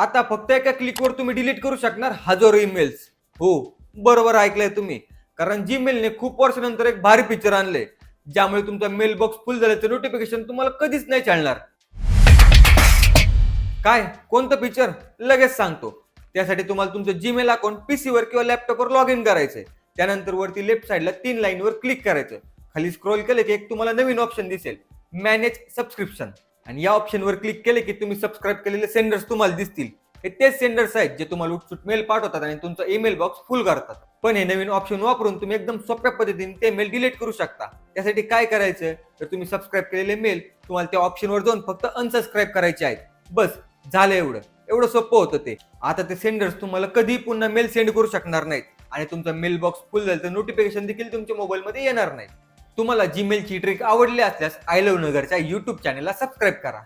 आता फक्त एका क्लिकवर तुम्ही डिलीट करू शकणार हजारो ईमेल्स हो बरोबर ऐकलंय तुम्ही. कारण जीमेलने खूप वर्षानंतर एक भारी फीचर आणले ज्यामुळे तुमचा मेल बॉक्स फुल झाल्याचं नोटिफिकेशन तुम्हाला कधीच नाही चालणार. काय? कोणतं फीचर लगेच सांगतो. त्यासाठी तुम्हाला तुमचं जीमेल अकाउंट पीसीवर किंवा लॅपटॉपवर लॉग इन करायचंय. त्यानंतर वरती लेफ्ट साईडला तीन लाईनवर क्लिक करायचं खाली स्क्रोल केलं की एक तुम्हाला नवीन ऑप्शन दिसेल. मॅनेज सबस्क्रिप्शन आणि या ऑप्शनवर क्लिक केले की तुम्ही सबस्क्राईब केलेले सेंडर्स तुम्हाला दिसतील. हे तेच सेंडर्स आहेत जे तुम्हाला उठसूट मेल पाठवतात आणि तुमचा ईमेल बॉक्स फुल करतात. पण हे नवीन ऑप्शन वापरून तुम्ही एकदम सोप्या पद्धतीने ते मेल डिलीट करू शकता. त्यासाठी काय करायचं? तर तुम्ही सबस्क्राईब केलेले मेल तुम्हाला त्या ऑप्शनवर जाऊन फक्त अनसबस्क्राईब करायचे आहेत. बस झालं एवढं. एवढं सोपं होतं ते. आता ते सेंडर्स तुम्हाला कधी पुन्हा मेल सेंड करू शकणार नाहीत. आणि तुमचा मेल बॉक्स फुल झालं तर नोटिफिकेशन देखील तुमच्या मोबाईलमध्ये येणार नाही तुम्हाला जीमेलची ट्रिक आवडली असल्यास आय लव्ह नगरच्या युट्यूब चॅनलला सबस्क्राईब करा.